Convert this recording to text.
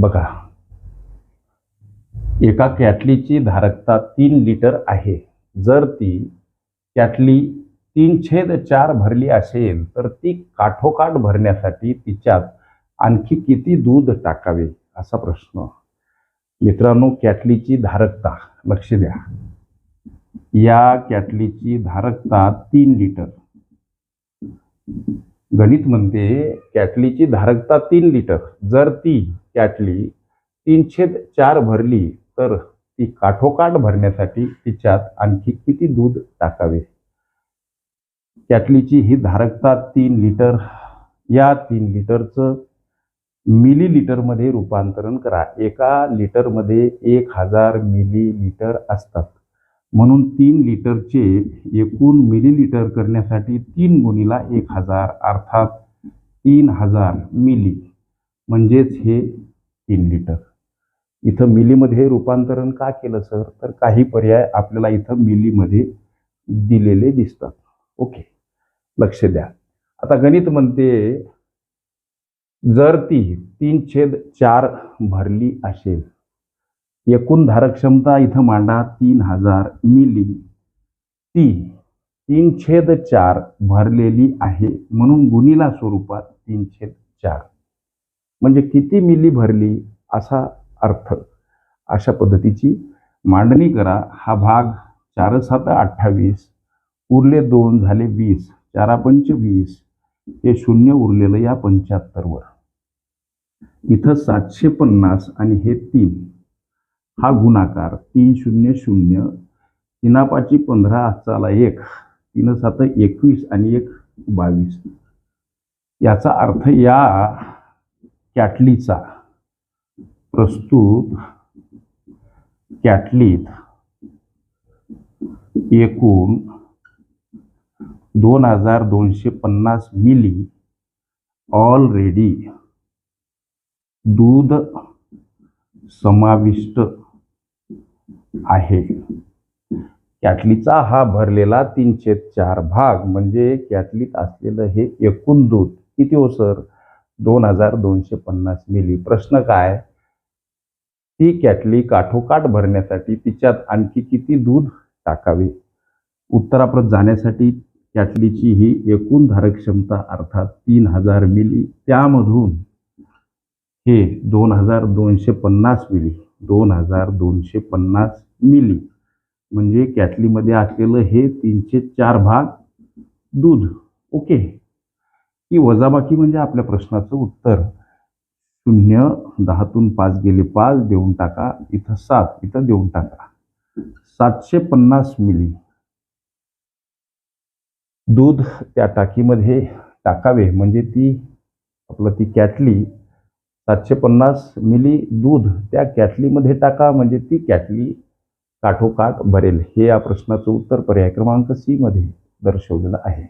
बघा. एका कॅटलीची धारकता तीन लिटर आहे. जर ती कॅटली तीन छेद चार भरली असेल तर ती काठोकाठ भरण्यासाठी तिच्यात आणखी किती दूध टाकावे? असा प्रश्न. मित्रांनो कॅटलीची धारकता लक्ष द्या. या कॅटलीची धारकता तीन लिटर. गणित म्हणते कॅटलीची धारकता तीन लिटर. जर ती कॅटली तीनशेद चार भरली तर ती काठोकाठ भरण्यासाठी तिच्यात आणखी किती दूध टाकावे? कॅटलीची ही धारकता तीन लिटर या तीन लिटरचं मिली लिटरमध्ये रूपांतरण करा. एका लिटरमध्ये एक हजार मिली लिटर असतात. म्हणून तीन लिटरचे एकूण मिली लिटर करण्यासाठी तीन गुणीला एक हजार अर्थात तीन हजार मिली. म्हणजेच हे तीन लिटर. इथं मिलीमध्ये रूपांतरण का केलं सर? तर काही पर्याय आपल्याला इथं मिलीमध्ये दिलेले दिसतात. ओके. लक्ष द्या. आता गणित म्हणते जर ती तीन छेद चार भरली असेल एकूण धारक क्षमता इथं मांडा तीन हजार मिली. ती तीन छेद चार भरलेली आहे म्हणून गुणीला स्वरूपात तीन छेद चार. म्हणजे किती मिली भरली असा अर्थ. अशा पद्धतीची मांडणी करा. हा भाग चार सात अठ्ठावीस उरले दोन झाले वीस चारा पंच वीस हे शून्य उरलेलं या पंच्याहत्तरवर. इथं सातशे पन्नास आणि हे तीन. हा गुणाकार तीन शून्य शून्य तिनापाची पंधरा आजचाला एक तीन सात एकवीस आणि एक बावीस. याचा अर्थ या कॅटलीचा प्रस्तुत कॅटलीत एकूण दोन हजार दोनशे पन्नास मिली ऑलरेडी दूध समाविष्ट आहे. कॅटलीचा हा भरलेला तीनशे चार भाग म्हणजे कॅटलीत असलेलं हे एकूण दूध किती हो सर? दोन हजार दोनशे पन्नास मिली. प्रश्न काय? ती कॅटली काठोकाठ भरण्यासाठी तिच्यात आणखी किती दूध टाकावे? उत्तराप्रत जाण्यासाठी कॅटलीची ही एकूण धारक क्षमता अर्थात तीन हजार मिली. त्यामधून हे दोन हजार दोनशे पन्नास मिली. दोन हजार दोनशे पन्नास मिली. म्हणजे कॅटलीमध्ये असलेलं हे तीनशे चार भाग दूध. ओके. की वजाबाकी म्हणजे आपल्या प्रश्नाचं उत्तर. शून्य दहातून पाच गेले पाच देऊन टाका. इथं सात इथं देऊन टाका. सातशे पन्नास मिली. दूध त्या टाकीमध्ये टाकावे म्हणजे ती आपलं ती कॅटली सातशे पन्नास मिली दूध त्या कॅटलीमध्ये टाका म्हणजे ती कॅटली काठोकाठ भरेल. हे या प्रश्नाचं उत्तर पर्याय क्रमांक सी मध्ये दर्शवलेलं आहे.